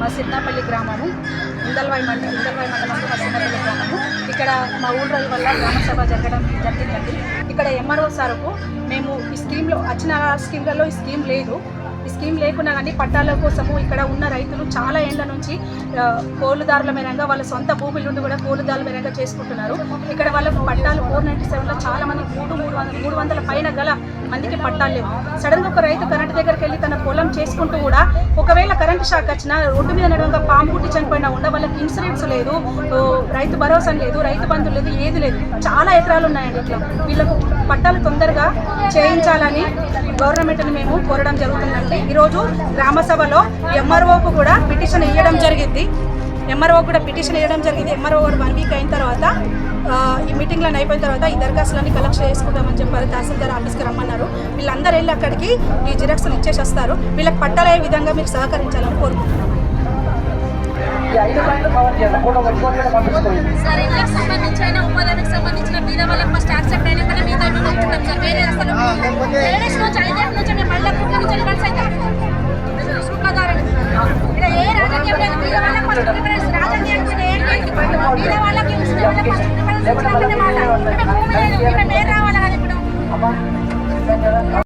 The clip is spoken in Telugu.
మా సిరినాపల్లి గ్రామము ఇందల్వాయి మండలం ఇందల్వాయి మండలంలో మా సిరినాపల్లి గ్రామము. ఇక్కడ మా ఊళ్ళ వల్ల గ్రామ సభ జరగడం జరిగిందండి. ఇక్కడ ఎంఆర్ఓ సార్కు మేము ఈ స్కీమ్లో వచ్చిన స్కీమ్లలో ఈ స్కీమ్ లేదు. ఈ స్కీమ్ లేకున్నా కానీ పట్టాల కోసము ఇక్కడ ఉన్న రైతులు చాలా ఏళ్ళ నుంచి కోలుదారుల మేరంగా వాళ్ళ సొంత భూముల నుండి కూడా కోలుదారుల మేరంగా చేసుకుంటున్నారు. ఇక్కడ వాళ్ళకు పట్టాలు ఫోర్ నైంటీ సెవెన్లో చాలా మంది మూడు మూడు వందల మూడు వందల పైన గల మందికి పట్టాలు లేవు. సడన్గా ఒక రైతు కరెంటు దగ్గరికి వెళ్ళి తన పొలం చేసుకుంటూ కూడా ఒక ఒకవేళ కరెంట్ షాక్ వచ్చినా రోడ్డు మీద నడవంగా పాము కుట్టి చనిపోయినా ఉండ వాళ్ళకి ఇన్సూరెన్స్ లేదు రైతు భరోసా లేదు రైతు బంధు లేదు ఏది లేదు. చాలా ఎకరాలు ఉన్నాయండి ఇట్లా. వీళ్ళకు పట్టాలు తొందరగా చేయించాలని గవర్నమెంట్ని మేము కోరడం జరుగుతుందండి. ఈరోజు గ్రామ సభలో ఎంఆర్ఓకు కూడా పిటిషన్ ఇవ్వడం జరిగింది. ఎంఆర్ఓ కూడా పిటిషన్ వేయడం జరిగింది. ఎంఆర్ఓ వన్ వీక్ అయిన తర్వాత మీటింగ్లను మీటింగ్లో అయిపోయిన తర్వాత ఈ దరఖాస్తులన్నీ కలెక్షన్ చేసుకుంటామని చెప్పారు తహసీల్దార్ ఆఫీస్కి రమ్మన్నారు. వీళ్ళందరూ వెళ్ళి అక్కడికి ఈ జిరాక్స్లు ఇచ్చేసి వస్తారు. వీళ్ళకి పట్టాలే విధంగా మీరు సహకరించాలని కోరుకుంటున్నాను. సార్ ఇళ్ళకి సంబంధించి అయినా సంబంధించిన మీద వాళ్ళకి ఫస్ట్ యాక్సెప్ట్ అయినా కానీ సార్ వేరే అసలు నుంచి ఐదేళ్ళ నుంచి మళ్ళీ కుట్ల నుంచి ఏ రాజకీయం లేదు మీద వాళ్ళకి ఫస్ట్ ప్రిఫరెన్స్ మీద వాళ్ళకి ముస్లిం వాళ్ళకి ఫస్ట్ ప్రిఫరెన్స్